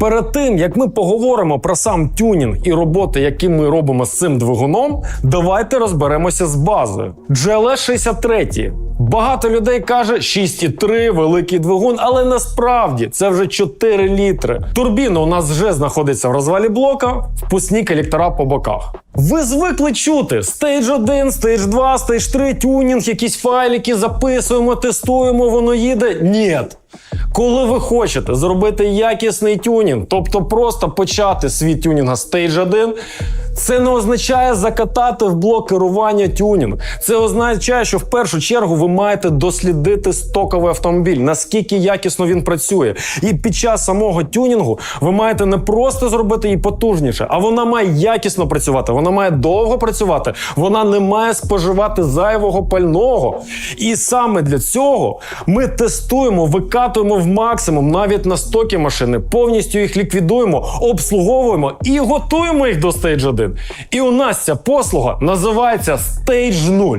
Перед тим як ми поговоримо про сам тюнінг і роботи, які ми робимо з цим двигуном, давайте розберемося з базою. GLS 63. Багато людей каже 6,3 великий двигун, але насправді це вже 4 літри. Турбіна у нас вже знаходиться в розвалі блока, впускні колектора по боках. Ви звикли чути стейдж 1, стейдж 2, стейдж 3, тюнінг, якісь файлики записуємо, тестуємо, воно їде. Ні. Коли ви хочете зробити якісний тюнінг, тобто просто почати свій тюнінг з Stage 1, це не означає закатати в блок керування тюнінг. Це означає, що в першу чергу ви маєте дослідити стоковий автомобіль, наскільки якісно він працює. І під час самого тюнінгу ви маєте не просто зробити її потужніше, а вона має якісно працювати, вона має довго працювати, вона не має споживати зайвого пального. І саме для цього ми тестуємо, викатуємо в максимум навіть на стокі машини, повністю їх ліквідуємо, обслуговуємо і готуємо їх до Stage 1. І у нас ця послуга називається Stage 0.